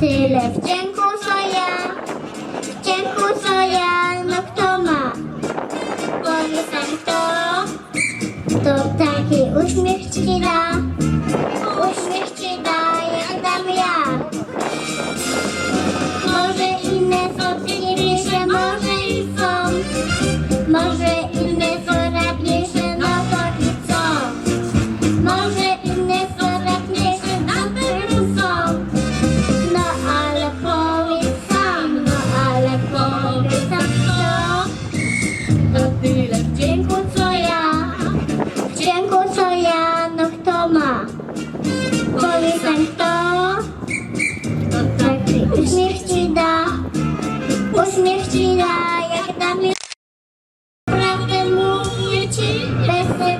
tyle wdzięku co ja? Wdzięku co ja, no kto ma? Powiedzam kto, to taki uśmiech ci da. Uśmiech ci da, jak dam ja. Może inne są piękniejsze, może i są. Może inne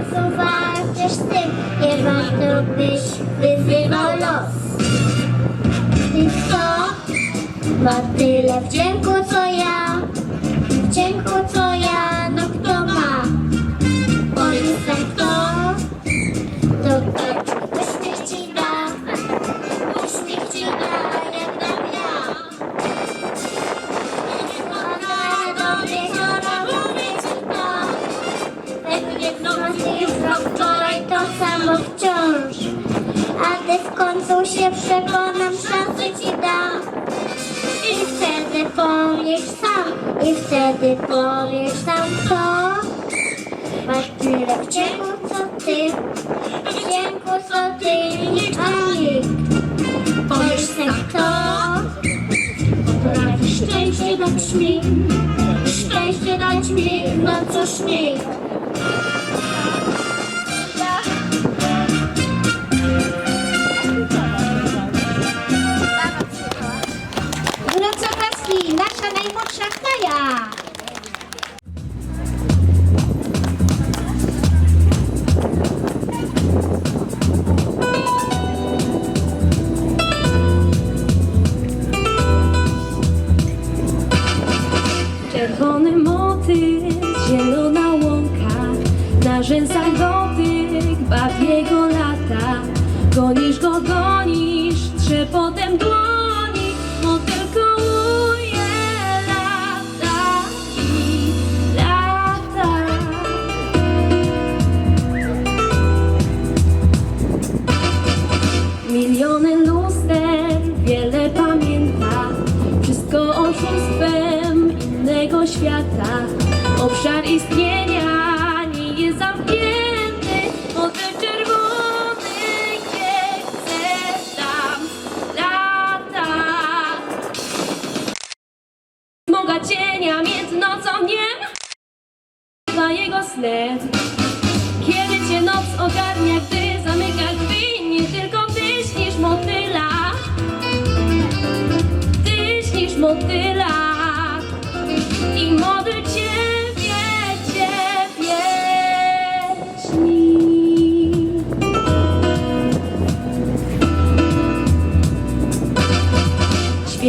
sensu walczysz z tym, nie warto byś wyzywał los. I kto ma tyle wdzięku co ja, wdzięku co ja, no kto jutro wczoraj to samo wciąż. A gdy w końcu się przekonam, szansę ci dam. I wtedy powiesz sam, i wtedy powiesz sam to. Masz tyle wdzięku co ty, wdzięku co ty, a nikt. Powiesz sam kto, potrafi szczęście dać mi, szczęście dać mi, no cóż nikt. Motyl, zielona łąka Na rzęsach dotyk, bawiego lata. Gonisz go, gonisz, trzepotem dłoni świata. Obszar istnienia nie jest zamknięty. Motyl czerwony nie chce tam lata Smoga cienia między nocą dniem. Za jego snem. Kiedy cię noc ogarnia, gdy zamyka drzwi Nie tylko ty śnisz motyla. Ty śnisz motyla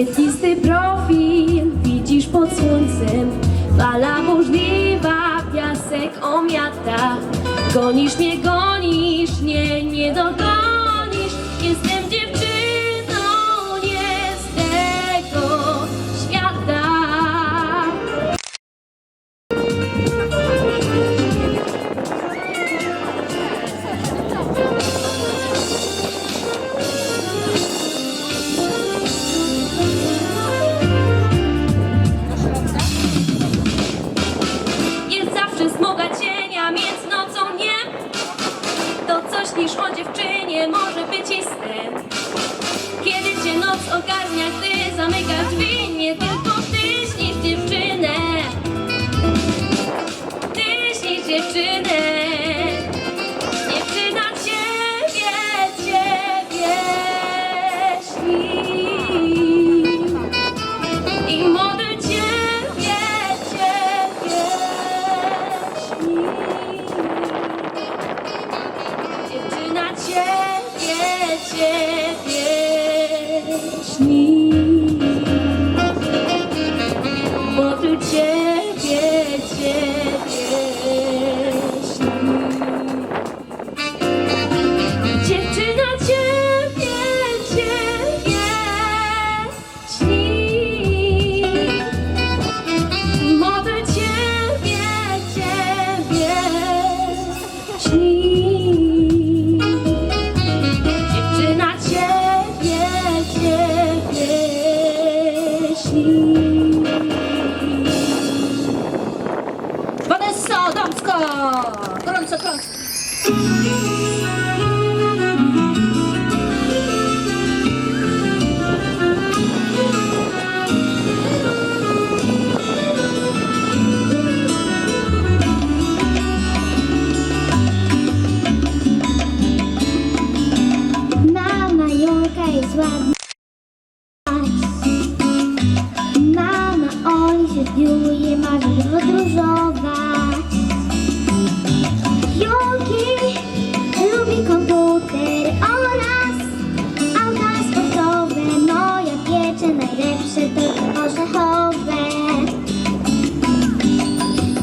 Świetlisty profil widzisz pod słońcem. Fala burzliwa, piasek omiata. Gonisz mnie, gonisz, nie, nie dogonisz. Jestem noc ogarnia, gdy zamyka drzwi Kranz, Kranz, Kranz. Komputer oraz auta sportowe Moja piecze najlepsze to orzechowe.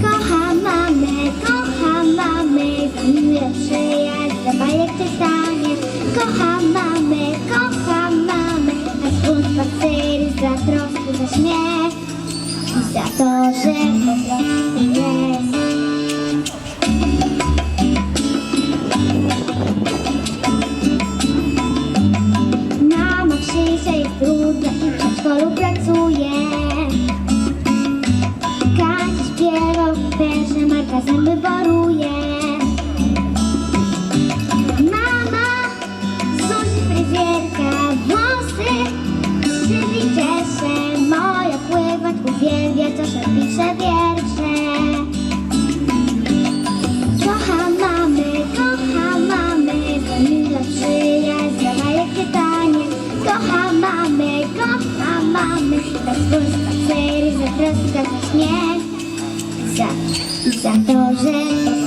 Kocham mamę, kocham mamę, miłe przyjaźń, za bajek czytanie. Kocham mamę, kocham mamę, na spacery, za troskę, za śmiech. I za to, że po prostu jest. Trudna i w przedszkolu pracuje. Kasia śpiewał też, że Marta zęby boruje. Mama, Zuzi fryzjerka, włosy Krzywi cieszę, moja pływać uwielbia, czasem pisze wiersze. Za śmiech. Za, za to, że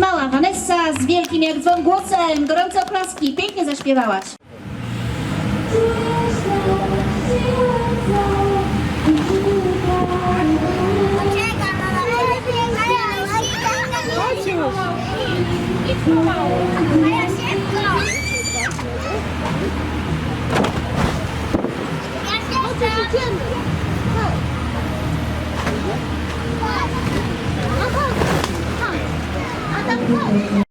Mała Vanessa z wielkim jak dzwon głosem. Gorące oklaski. Pięknie zaśpiewałaś. Oh,